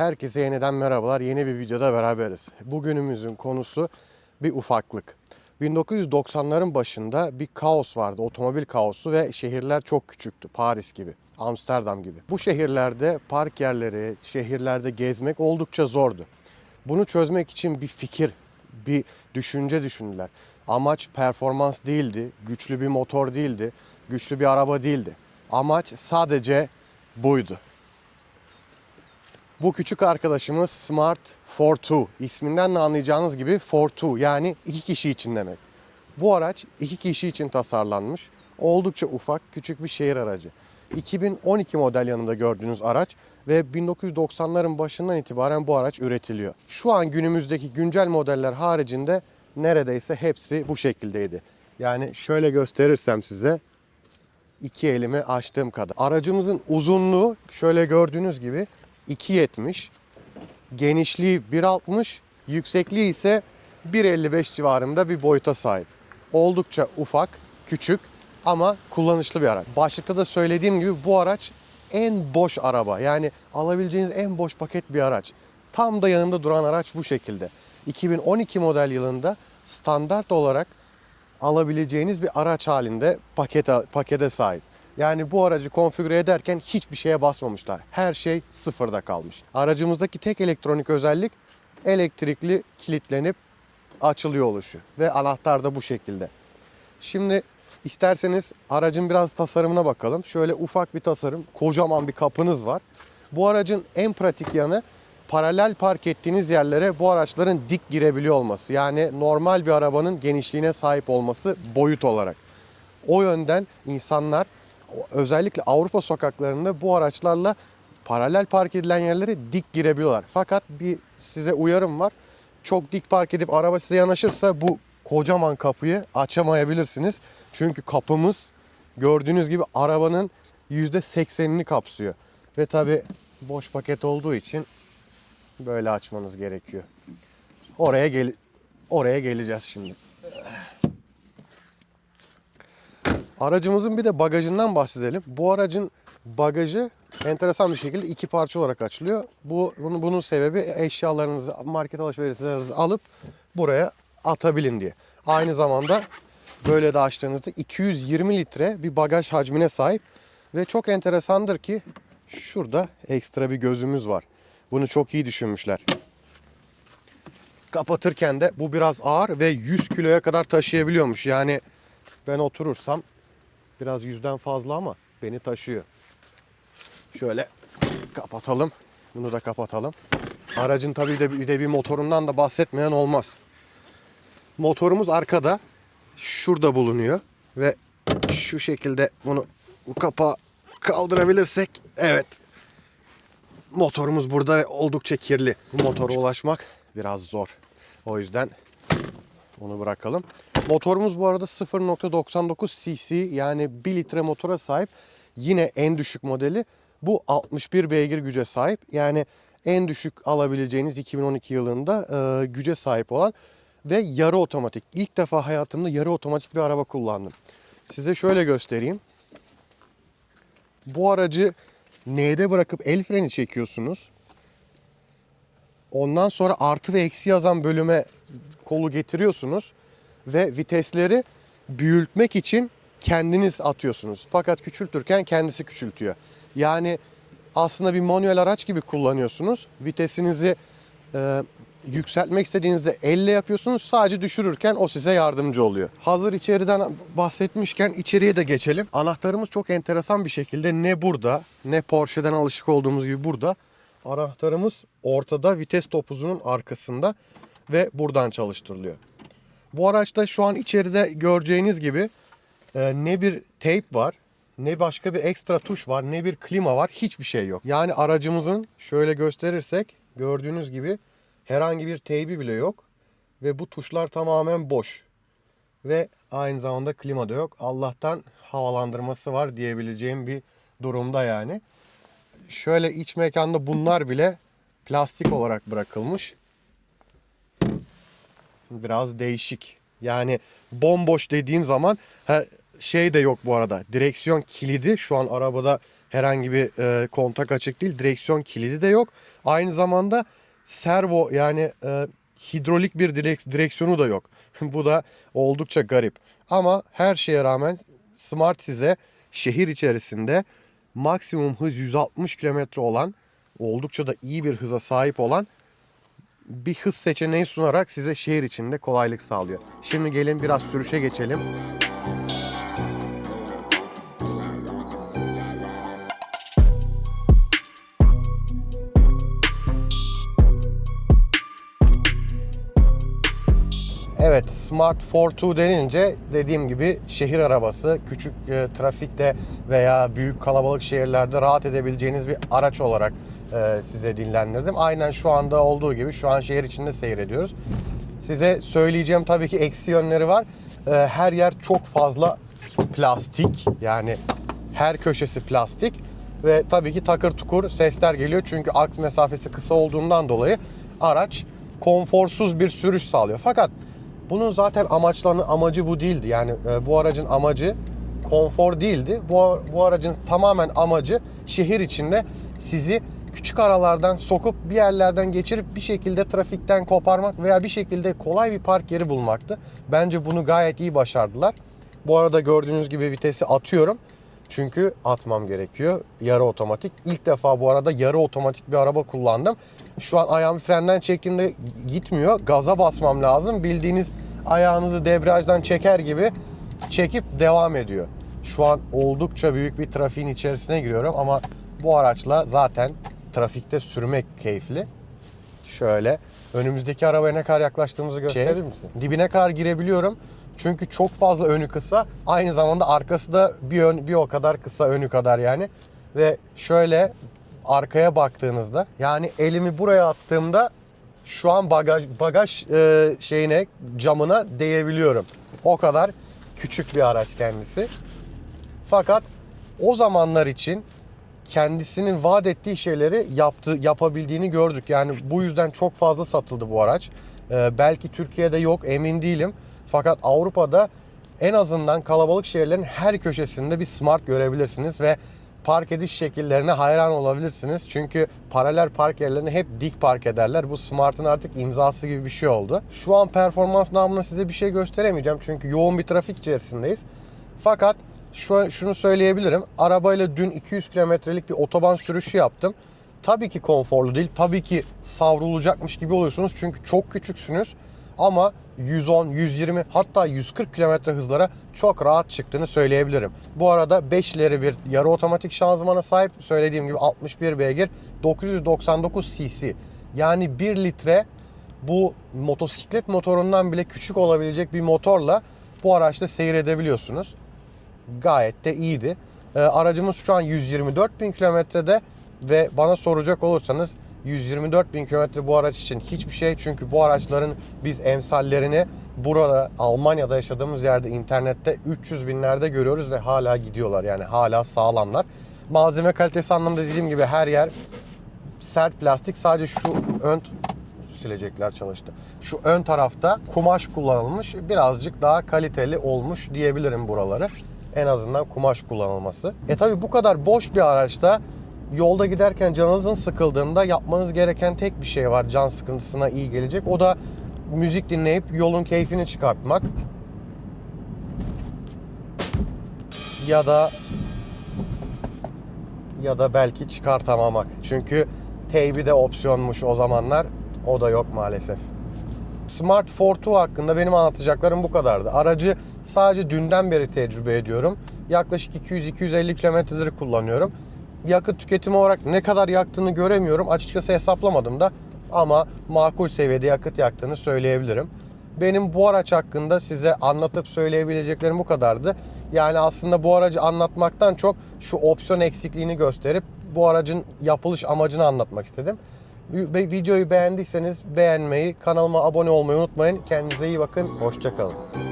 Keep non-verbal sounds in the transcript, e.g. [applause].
Herkese yeniden merhabalar. Yeni bir videoda beraberiz. Bugünümüzün konusu bir ufaklık. 1990'ların başında bir kaos vardı, otomobil kaosu ve şehirler çok küçüktü. Paris gibi, Amsterdam gibi. Bu şehirlerde park yerleri, şehirlerde gezmek oldukça zordu. Bunu çözmek için bir fikir, bir düşünce düşündüler. Amaç performans değildi, güçlü bir motor değildi, güçlü bir araba değildi. Amaç sadece buydu. Bu küçük arkadaşımız Smart for Two. İsminden de anlayacağınız gibi for two yani iki kişi için demek. Bu araç iki kişi için tasarlanmış. Oldukça ufak, küçük bir şehir aracı. 2012 model yanında gördüğünüz araç ve 1990'ların başından itibaren bu araç üretiliyor. Şu an günümüzdeki güncel modeller haricinde neredeyse hepsi bu şekildeydi. Yani şöyle gösterirsem size iki elimi açtığım kadar. Aracımızın uzunluğu şöyle gördüğünüz gibi 2.70, genişliği 1.60, yüksekliği ise 1.55 civarında bir boyuta sahip. Oldukça ufak, küçük ama kullanışlı bir araç. Başlıkta da söylediğim gibi bu araç en boş araba. Yani alabileceğiniz en boş paket bir araç. Tam da yanında duran araç bu şekilde. 2012 model yılında standart olarak alabileceğiniz bir araç halinde pakete, pakete sahip. Yani bu aracı konfigüre ederken hiçbir şeye basmamışlar. Her şey sıfırda kalmış. Aracımızdaki tek elektronik özellik elektrikli kilitlenip açılıyor oluşu. Ve anahtar da bu şekilde. Şimdi isterseniz aracın biraz tasarımına bakalım. Şöyle ufak bir tasarım, kocaman bir kapınız var. Bu aracın en pratik yanı paralel park ettiğiniz yerlere bu araçların dik girebiliyor olması. Yani normal bir arabanın genişliğine sahip olması boyut olarak. O yönden insanlar özellikle Avrupa sokaklarında bu araçlarla paralel park edilen yerlere dik girebiliyorlar. Fakat bir size uyarım var. Çok dik park edip araba size yanaşırsa bu kocaman kapıyı açamayabilirsiniz. Çünkü kapımız gördüğünüz gibi arabanın %80'ini kapsıyor. Ve tabi boş paket olduğu için böyle açmanız gerekiyor. Oraya gel oraya geleceğiz şimdi. Aracımızın bir de bagajından bahsedelim. Bu aracın bagajı enteresan bir şekilde iki parça olarak açılıyor. Bu bunu, bunun sebebi eşyalarınızı, market alışverişlerinizi alıp buraya atabilin diye. Aynı zamanda böyle de açtığınızda 220 litre bir bagaj hacmine sahip ve çok enteresandır ki şurada ekstra bir gözümüz var. Bunu çok iyi düşünmüşler. Kapatırken de bu biraz ağır ve 100 kiloya kadar taşıyabiliyormuş. Yani ben oturursam biraz yüzden fazla ama beni taşıyor. Şöyle kapatalım. Bunu da kapatalım. Aracın tabii de bir de bir motorundan da bahsetmeyen olmaz. Motorumuz arkada. Şurada bulunuyor ve şu şekilde bunu bu kapağı kaldırabilirsek evet motorumuz burada oldukça kirli. Bu motora ulaşmak biraz zor. O yüzden onu bırakalım. Motorumuz bu arada 0.99 cc yani 1 litre motora sahip. Yine en düşük modeli. Bu 61 beygir güce sahip. Yani en düşük alabileceğiniz 2012 yılında e, güce sahip olan ve yarı otomatik. İlk defa hayatımda yarı otomatik bir araba kullandım. Size şöyle göstereyim. Bu aracı N'de bırakıp el freni çekiyorsunuz. Ondan sonra artı ve eksi yazan bölüme kolu getiriyorsunuz ve vitesleri büyütmek için kendiniz atıyorsunuz. Fakat küçültürken kendisi küçültüyor. Yani aslında bir manuel araç gibi kullanıyorsunuz. Vitesinizi e, yükseltmek istediğinizde elle yapıyorsunuz. Sadece düşürürken o size yardımcı oluyor. Hazır içeriden bahsetmişken içeriye de geçelim. Anahtarımız çok enteresan bir şekilde ne burada ne Porsche'den alışık olduğumuz gibi burada. Anahtarımız ortada vites topuzunun arkasında ve buradan çalıştırılıyor. Bu araçta şu an içeride göreceğiniz gibi e, ne bir tape var, ne başka bir ekstra tuş var, ne bir klima var, hiçbir şey yok. Yani aracımızın şöyle gösterirsek gördüğünüz gibi herhangi bir teybi bile yok ve bu tuşlar tamamen boş. Ve aynı zamanda klima da yok. Allah'tan havalandırması var diyebileceğim bir durumda yani. Şöyle iç mekanda bunlar bile plastik olarak bırakılmış. Biraz değişik. Yani bomboş dediğim zaman ha, şey de yok bu arada. Direksiyon kilidi şu an arabada Herhangi bir e, kontak açık değil. Direksiyon kilidi de yok. Aynı zamanda servo yani e, hidrolik bir direk- direksiyonu da yok. [laughs] Bu da oldukça garip. Ama her şeye rağmen Smart size şehir içerisinde maksimum hız 160 km olan oldukça da iyi bir hıza sahip olan bir hız seçeneği sunarak size şehir içinde kolaylık sağlıyor. Şimdi gelin biraz sürüşe geçelim. Evet, Smart 4.2 denince dediğim gibi şehir arabası, küçük e, trafikte veya büyük kalabalık şehirlerde rahat edebileceğiniz bir araç olarak e, size dinlendirdim. Aynen şu anda olduğu gibi şu an şehir içinde seyrediyoruz. Size söyleyeceğim tabii ki eksi yönleri var. E, her yer çok fazla plastik yani her köşesi plastik ve tabii ki takır tukur sesler geliyor çünkü aks mesafesi kısa olduğundan dolayı araç konforsuz bir sürüş sağlıyor. Fakat bunun zaten amaçlarını amacı bu değildi. Yani e, bu aracın amacı konfor değildi. Bu, bu aracın tamamen amacı şehir içinde sizi küçük aralardan sokup bir yerlerden geçirip bir şekilde trafikten koparmak veya bir şekilde kolay bir park yeri bulmaktı. Bence bunu gayet iyi başardılar. Bu arada gördüğünüz gibi vitesi atıyorum. Çünkü atmam gerekiyor. Yarı otomatik. İlk defa bu arada yarı otomatik bir araba kullandım. Şu an ayağımı frenden çektiğimde gitmiyor. Gaza basmam lazım. Bildiğiniz ayağınızı debriyajdan çeker gibi çekip devam ediyor. Şu an oldukça büyük bir trafiğin içerisine giriyorum ama bu araçla zaten trafikte sürmek keyifli. Şöyle önümüzdeki arabaya ne kadar yaklaştığımızı gösterir misin? Dibine kadar girebiliyorum. Çünkü çok fazla önü kısa. Aynı zamanda arkası da bir ön bir o kadar kısa önü kadar yani. Ve şöyle arkaya baktığınızda yani elimi buraya attığımda şu an bagaj bagaj e, şeyine camına değebiliyorum. O kadar küçük bir araç kendisi. Fakat o zamanlar için kendisinin vaat ettiği şeyleri yaptı, yapabildiğini gördük. Yani bu yüzden çok fazla satıldı bu araç. Ee, belki Türkiye'de yok emin değilim. Fakat Avrupa'da en azından kalabalık şehirlerin her köşesinde bir smart görebilirsiniz ve park ediş şekillerine hayran olabilirsiniz. Çünkü paralel park yerlerini hep dik park ederler. Bu Smart'ın artık imzası gibi bir şey oldu. Şu an performans namına size bir şey gösteremeyeceğim. Çünkü yoğun bir trafik içerisindeyiz. Fakat şu, şunu söyleyebilirim. Arabayla dün 200 kilometrelik bir otoban sürüşü yaptım. Tabii ki konforlu değil. Tabii ki savrulacakmış gibi oluyorsunuz. Çünkü çok küçüksünüz. Ama 110, 120 hatta 140 kilometre hızlara çok rahat çıktığını söyleyebilirim. Bu arada 5 ileri bir yarı otomatik şanzımana sahip. Söylediğim gibi 61 beygir, 999 cc. Yani 1 litre bu motosiklet motorundan bile küçük olabilecek bir motorla bu araçla seyredebiliyorsunuz gayet de iyiydi. E, aracımız şu an 124 bin kilometrede ve bana soracak olursanız 124 bin kilometre bu araç için hiçbir şey. Çünkü bu araçların biz emsallerini burada Almanya'da yaşadığımız yerde internette 300 binlerde görüyoruz ve hala gidiyorlar. Yani hala sağlamlar. Malzeme kalitesi anlamında dediğim gibi her yer sert plastik. Sadece şu ön silecekler çalıştı. Şu ön tarafta kumaş kullanılmış. Birazcık daha kaliteli olmuş diyebilirim buraları. En azından kumaş kullanılması. E tabi bu kadar boş bir araçta yolda giderken canınızın sıkıldığında yapmanız gereken tek bir şey var can sıkıntısına iyi gelecek. O da müzik dinleyip yolun keyfini çıkartmak. Ya da ya da belki çıkartamamak. Çünkü teybi de opsiyonmuş o zamanlar. O da yok maalesef. Smart 4.2 hakkında benim anlatacaklarım bu kadardı. Aracı sadece dünden beri tecrübe ediyorum. Yaklaşık 200-250 kilometreleri kullanıyorum. Yakıt tüketimi olarak ne kadar yaktığını göremiyorum. Açıkçası hesaplamadım da ama makul seviyede yakıt yaktığını söyleyebilirim. Benim bu araç hakkında size anlatıp söyleyebileceklerim bu kadardı. Yani aslında bu aracı anlatmaktan çok şu opsiyon eksikliğini gösterip bu aracın yapılış amacını anlatmak istedim. Videoyu beğendiyseniz beğenmeyi, kanalıma abone olmayı unutmayın. Kendinize iyi bakın. Hoşçakalın.